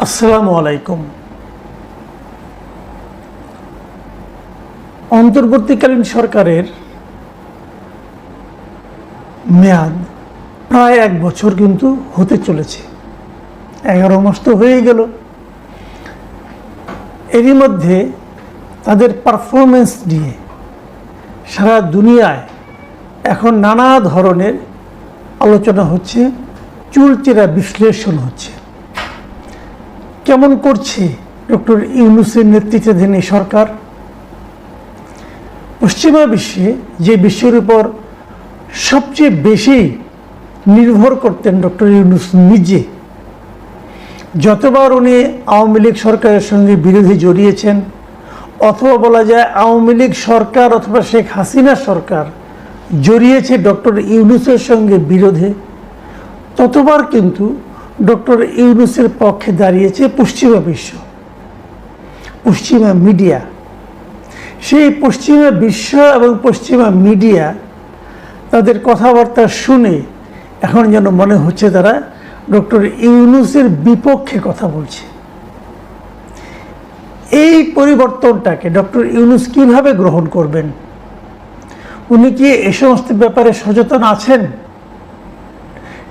আসসালামু আলাইকুম। অন্তর্বর্তীকালীন সরকারের মেয়াদ প্রায় এক বছর কিন্তু হতে চলেছে। এগারো মাস তো হয়ে গেল। এরই মধ্যে তাদের পারফরমেন্স নিয়ে সারা দুনিয়ায় এখন নানা ধরনের আলোচনা হচ্ছে, চুলচেরা বিশ্লেষণ হচ্ছে। কেমন করছে ডক্টর ইউনুসের নেতৃত্বাধীন এই সরকার? পশ্চিমা বিশ্বে যে বিশ্বের উপর সবচেয়ে বেশি নির্ভর করতেন ডক্টর ইউনুস নিজে, যতবার উনি আওয়ামী লীগ সরকারের সঙ্গে বিরোধী জড়িয়েছেন, অথবা বলা যায় আওয়ামী লীগ সরকার অথবা শেখ হাসিনা সরকার জড়িয়েছে ডক্টর ইউনুসের সঙ্গে বিরোধে, ততবার কিন্তু ডক্টর ইউনুসের পক্ষে দাঁড়িয়েছে পশ্চিমা বিশ্ব, পশ্চিমা মিডিয়া। সেই পশ্চিমা বিশ্ব এবং পশ্চিমা মিডিয়া তাদের কথাবার্তা শুনে এখন যেন মনে হচ্ছে তারা ডক্টর ইউনুসের বিপক্ষে কথা বলছে। এই পরিবর্তনটাকে ডক্টর ইউনুস কীভাবে গ্রহণ করবেন? উনি কি এ সমস্ত ব্যাপারে সচেতন আছেন?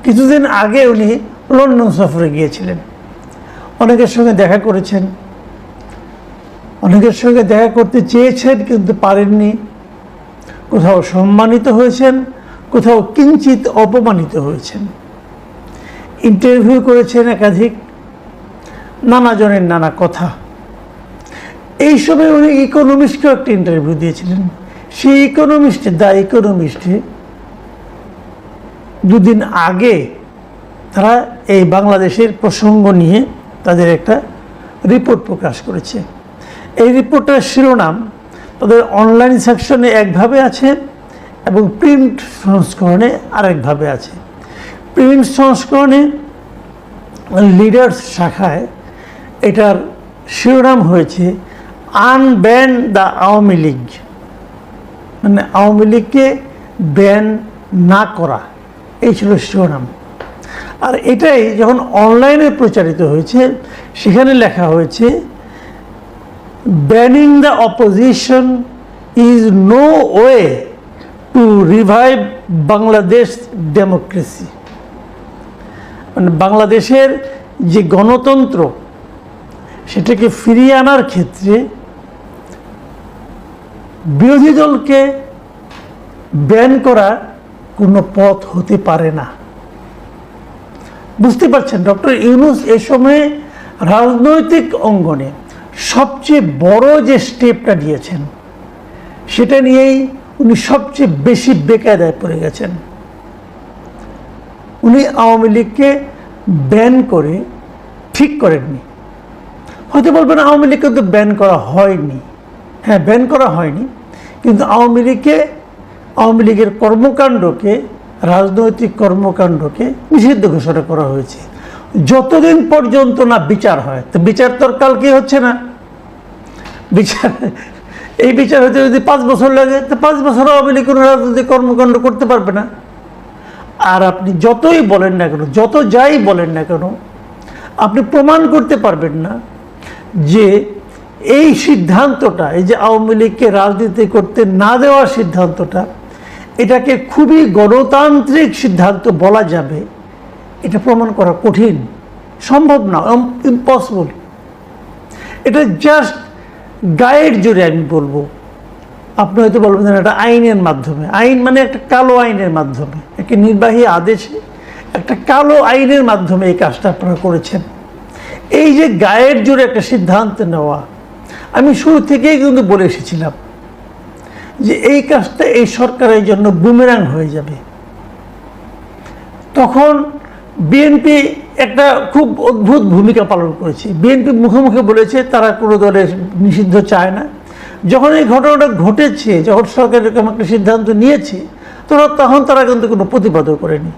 কিছুদিন আগে উনি লন্ডন সফরে গিয়েছিলেন। অনেকের সঙ্গে দেখা করেছেন। অনেকের সঙ্গে দেখা করতে চেয়েছেন কিন্তু পারেননি। কোথাও সম্মানিত হয়েছেন, কোথাও কিঞ্চিত অপমানিত হয়েছেন। ইন্টারভিউ করেছেন একাধিক নানা জনের নানা কথা। এই সময় উনি ইকোনমিস্টকেও একটা ইন্টারভিউ দিয়েছিলেন। সেই ইকোনমিস্টে দ্য ইকোনমিস্টে দুদিন আগে তারা এই বাংলাদেশের প্রসঙ্গ নিয়ে তাদের একটা রিপোর্ট প্রকাশ করেছে। এই রিপোর্টের শিরোনাম তাদের অনলাইন সেকশনে একভাবে আছে এবং প্রিন্ট সংস্করণে আরেকভাবে আছে। প্রিন্ট সংস্করণে লিডার্স শাখায় এটার শিরোনাম হয়েছে আনব্যান দ্য আওয়ামী লীগ। মানে আওয়ামী লীগকে ব্যান না করা। এই ছিল শিরোনাম। আর এটাই যখন অনলাইনে প্রচারিত হয়েছে, সেখানে লেখা হয়েছে banning the opposition is no way to revive Bangladesh democracy মানে বাংলাদেশের যে গণতন্ত্র, সেটাকে ফিরিয়ে আনার ক্ষেত্রে বিরোধী দলকে ব্যান করা কোনো পথ হতে পারে না। বুঝতে পারছেন, ডক্টর ইউনুস এ সময়ে রাজনৈতিক অঙ্গনে সবচেয়ে বড় যে স্টেপটা নিয়েছেন, সেটা নিয়েই উনি সবচেয়ে বেশি বেকায়দায় পড়ে গেছেন। উনি আওয়ামী লীগকে ব্যান করে ঠিক করেননি। হয়তো বলবেন আওয়ামী লীগকে তো ব্যান করা হয়নি। হ্যাঁ ব্যান করা হয়নি, কিন্তু আওয়ামী লীগকে, আওয়ামী লীগের কর্মকাণ্ডকে রাজনৈতিক কর্মকাণ্ডকে নিষিদ্ধ ঘোষণা করা হয়েছে। যতদিন পর্যন্ত না বিচার হয়, তো বিচার তো আর কালকে হচ্ছে না। বিচার, এই বিচার হতে যদি পাঁচ বছর লাগে, তো পাঁচ বছর আওয়ামী লীগ কোনো রাজনৈতিক কর্মকাণ্ড করতে পারবে না। আর আপনি যতই বলেন না কেন, যত যাই বলেন না কেন, আপনি প্রমাণ করতে পারবেন না যে এই সিদ্ধান্তটা, এই যে আওয়ামী লীগকে রাজনীতি করতে না দেওয়ার সিদ্ধান্তটা এটাকে খুবই গণতান্ত্রিক সিদ্ধান্ত বলা যাবে। এটা প্রমাণ করা কঠিন। সম্ভব না ইম্পসিবল এটা জাস্ট গায়ের জোরে আমি বলব। আপনি হয়তো বলবেন এটা আইনের মাধ্যমে। আইন মানে একটা কালো আইনের মাধ্যমে। একটি নির্বাহী আদেশে একটা কালো আইনের মাধ্যমে এই কাজটা আপনারা করেছেন। এই যে গায়ের জোরে একটা সিদ্ধান্ত নেওয়া, আমি শুরু থেকেই কিন্তু বলে এসেছিলাম। যে এই কাজটা এই সরকারের জন্য বুমেরাং হয়ে যাবে। তখন বিএনপি একটা খুব অদ্ভুত ভূমিকা পালন করেছে। বিএনপি মুখে মুখে বলেছে, তারা কোনো দলের নিষিদ্ধ চায় না। যখন এই ঘটনাটা ঘটেছে, যখন সরকার এরকম একটা সিদ্ধান্ত নিয়েছে, তোরা তখন তারা কিন্তু কোনো প্রতিবাদও করেনি।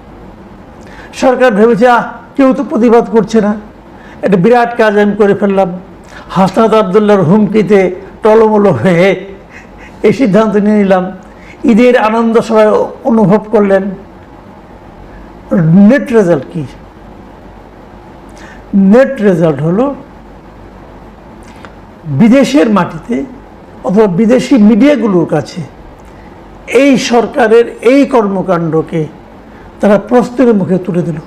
সরকার ভেবেছে, আহ, কেউ তো প্রতিবাদ করছে না। একটা বিরাট কাজ আমি করে ফেললাম। হাসনাত আবদুল্লার হুমকিতে টলমলো হয়ে এই সিদ্ধান্ত নিয়ে নিলাম। ঈদের আনন্দ সবাই অনুভব করলেন। নেট রেজাল্ট কি? নেট রেজাল্ট হলো বিদেশের মাটিতে অথবা বিদেশি মিডিয়াগুলোর কাছে এই সরকারের এই কর্মকাণ্ডকে তারা প্রশ্নের মুখে তুলে দিল।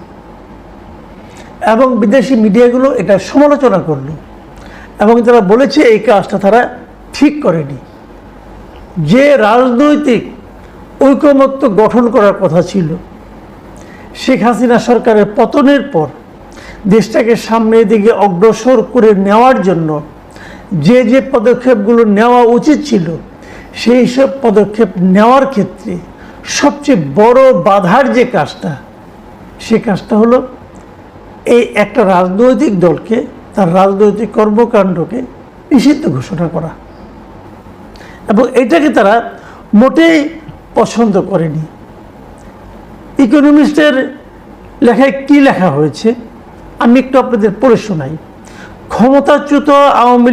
এবং বিদেশি মিডিয়াগুলো এটা সমালোচনা করল। এবং তারা বলেছে এই কাজটা তারা ঠিক করেনি। যে রাজনৈতিক ঐকমত্য গঠন করার কথা ছিল, শেখ হাসিনা সরকারের পতনের পর দেশটাকে সামনের দিকে অগ্রসর করে নেওয়ার জন্য যে যে পদক্ষেপগুলো নেওয়া উচিত ছিল, সেই সব পদক্ষেপ নেওয়ার ক্ষেত্রে সবচেয়ে বড় বাধার যে কাজটা, সে কাজটা হলো এই একটা রাজনৈতিক দলকে, তার রাজনৈতিক কর্মকাণ্ডকে নিষিদ্ধ ঘোষণা করা। এবং এটাকে তারা মোটেই পছন্দ করেনি। ইকোনমিস্টের লেখায় কি লেখা হয়েছে, আমি একটু আপনাদের পড়ে শোনাই। ক্ষমতাচ্যুত আওয়ামী